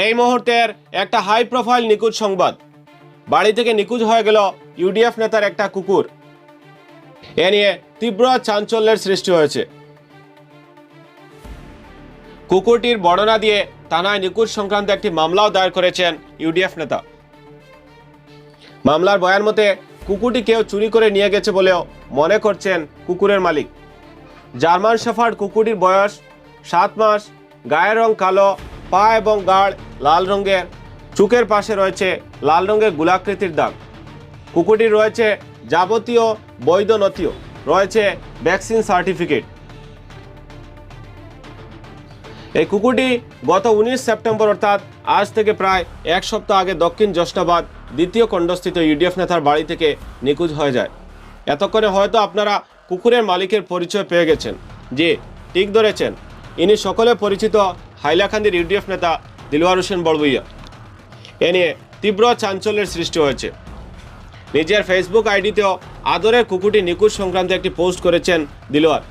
এই মুহূর্তের একটা হাই প্রোফাইল নিখোঁজ সংবাদ। বাড়ি থেকে নিখোঁজ হয়ে গেল ইউডিএফ নেতার একটা কুকুর। এ নিয়ে তীব্র চাঞ্চল্যের সৃষ্টি হয়েছে। কুকুরটির বর্ণনা দিয়ে থানায় নিখোঁজ সংক্রান্ত একটি মামলাও দায়ের করেছেন ইউডিএফ নেতা। মামলার বয়ান মতে, কুকুরটি কেউ চুরি করে নিয়ে গেছে বলেও মনে করছেন কুকুরের মালিক। জার্মান শেফার্ড কুকুরটির বয়স সাত মাস, গায়ের রং কালো পা এবং গাড় লাল রঙের। চুকের পাশে রয়েছে লাল রঙের গোলাকৃতির দাগ। কুকুরটির রয়েছে যাবতীয় বৈধ নথিও। রয়েছে ভ্যাকসিন সার্টিফিকেট। এই কুকুরটি গত উনিশ সেপ্টেম্বর অর্থাৎ আজ থেকে প্রায় এক সপ্তাহ আগে দক্ষিণ জশটাবাদ দ্বিতীয় খণ্ডস্থিত ইউডিএফ নেতার বাড়ি থেকে নিখোঁজ হয়ে যায়। এতক্ষণে হয়তো আপনারা কুকুরের মালিকের পরিচয় পেয়ে গেছেন, যে ঠিক ধরেছেন। ইনি সকলে পরিচিত হাইলাকান্দির ইউডিএফ নেতা দিলওয়ার হোসেন বড়বুইয়া। এ নিয়ে তীব্র চাঞ্চল্যের সৃষ্টি হয়েছে। নিজের ফেসবুক আইডিতেও আদরের কুকুরটি নিখোঁজ সংক্রান্ত একটি পোস্ট করেছেন দিলওয়ার।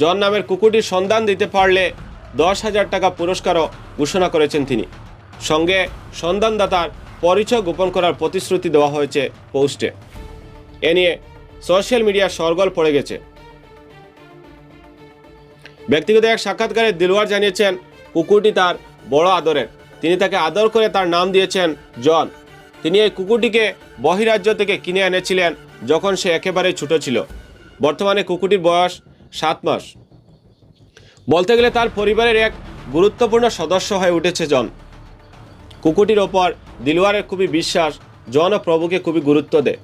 জন নামের কুকুরটির সন্ধান দিতে পারলে দশ হাজার টাকা পুরস্কারও ঘোষণা করেছেন তিনি। সঙ্গে সন্ধানদাতার পরিচয় গোপন করার প্রতিশ্রুতি দেওয়া হয়েছে পোস্টে। এ নিয়ে সোশ্যাল মিডিয়া সরগোল পড়ে গেছে। ব্যক্তিগত এক সাক্ষাৎকারে দিলওয়ার জানিয়েছেন কুকুরটি তার বড় আদরের। তিনি তাকে আদর করে তার নাম দিয়েছেন জন। তিনি এই কুকুরটিকে বহিরাজ্য থেকে কিনে এনেছিলেন যখন সে একেবারে ছোট ছিল। বর্তমানে কুকুরটির বয়স সাত মাস। বলতে গেলে তার পরিবারের এক গুরুত্বপূর্ণ সদস্য হয়ে উঠেছে জন। কুকুরটির ওপর দিলওয়ারের খুবই বিশ্বাস, জন ও প্রভুকে খুবই গুরুত্ব দেয়।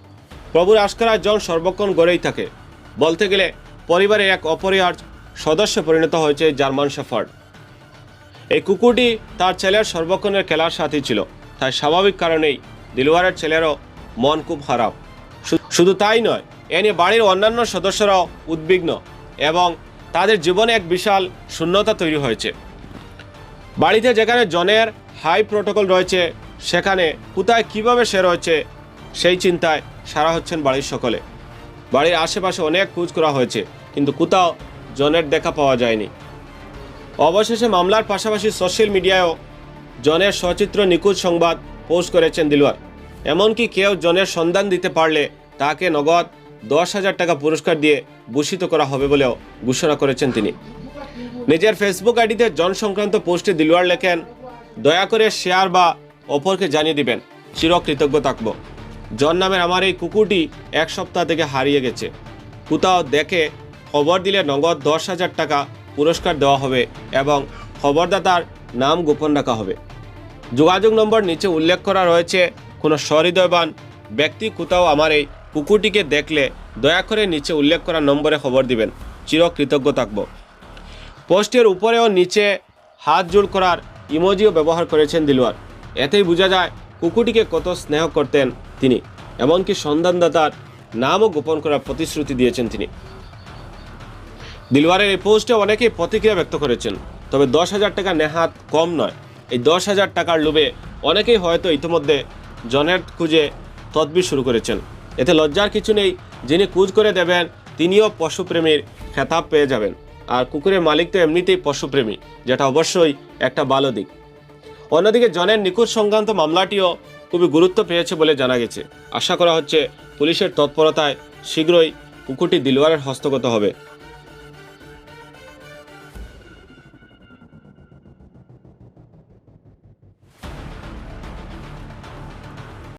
প্রভুর আশকারা জন সর্বক্ষণ গড়েই থাকে। বলতে গেলে পরিবারের এক অপরিহার্য সদস্য পরিণত হয়েছে জার্মান শেফার্ড। এই কুকুরটি তার ছেলের সর্বক্ষণের খেলার সাথী ছিল। তাই স্বাভাবিক কারণেই দিলওয়ারের ছেলেরও মন খুব খারাপ। শুধু তাই নয়, এ নিয়ে বাড়ির অন্যান্য সদস্যরাও উদ্বিগ্ন এবং তাদের জীবনে এক বিশাল শূন্যতা তৈরি হয়েছে। বাড়িতে যেখানে জনের হাই প্রোটোকল রয়েছে, সেখানে কোথায় কীভাবে সে রয়েছে, সেই চিন্তায় সারা হচ্ছেন বাড়ির সকলে। বাড়ির আশেপাশে অনেক খোঁজ করা হয়েছে, কিন্তু কোথাও জনের দেখা পাওয়া যায়নি। অবশেষে মামলার পাশাপাশি সোশ্যাল মিডিয়ায়ও জনের সচিত্র নিখোঁজ সংবাদ পোস্ট করেছেন দিলওয়ার। এমনকি কেউ জনের সন্ধান দিতে পারলে তাকে নগদ দশ হাজার টাকা পুরস্কার দিয়ে ভূষিত করা হবে বলেও ঘোষণা করেছেন তিনি। নিজের ফেসবুক আইডিতে জন সংক্রান্ত পোস্টে দিলওয়ার লেখেন, দয়া করে শেয়ার বা অপরকে জানিয়ে দিবেন, চিরকৃতজ্ঞ থাকব। জন নামের আমার এই কুকুরটি এক সপ্তাহ থেকে হারিয়ে গেছে। কোথাও দেখে খবর দিলে নগদ দশ হাজার টাকা পুরস্কার দেওয়া হবে এবং খবরদাতার নাম গোপন রাখা হবে। যোগাযোগ নম্বর নিচে উল্লেখ করা রয়েছে, কোনো সহৃদয়বান ব্যক্তি কোথাও আমার এই কুকুরটিকে দেখলে দয়া করে নিচে উল্লেখ করা নম্বরে খবর দিবেন। চিরকৃতজ্ঞ থাকব। পোস্টের উপরে ও নিচে হাত জোড় করার ইমোজিও ব্যবহার করেছেন দিলওয়ার। এতেই বোঝা যায় কুকুরটিকে কত স্নেহ করতেন তিনি, এমনকি সন্ধানদাতার নামও গোপন করার প্রতিশ্রুতি দিয়েছেন তিনি। দিলওয়ারের এই পোস্টে অনেকেই প্রতিক্রিয়া ব্যক্ত করেছেন, তবে দশ হাজার টাকা নেহাত কম নয়। এই দশ হাজার টাকার লোভে অনেকেই হয়তো ইতিমধ্যে জনের খুঁজে তদবির শুরু করেছেন। এতে লজ্জার কিছু নেই, যিনি কুজ করে দেবেন, তিনিও পশুপ্রেমীর খেতাব পেয়ে যাবেন। আর কুকুরের মালিক তো এমনিতেই পশুপ্রেমী, যেটা অবশ্যই একটা ভালো দিক। অন্যদিকে জনের নিখোঁজ সংক্রান্ত মামলাটিও খুবই গুরুত্ব পেয়েছে বলে জানা গেছে। আশা করা হচ্ছে পুলিশের তৎপরতায় শীঘ্রই কুকুরটি দিলওয়ারের হস্তগত হবে।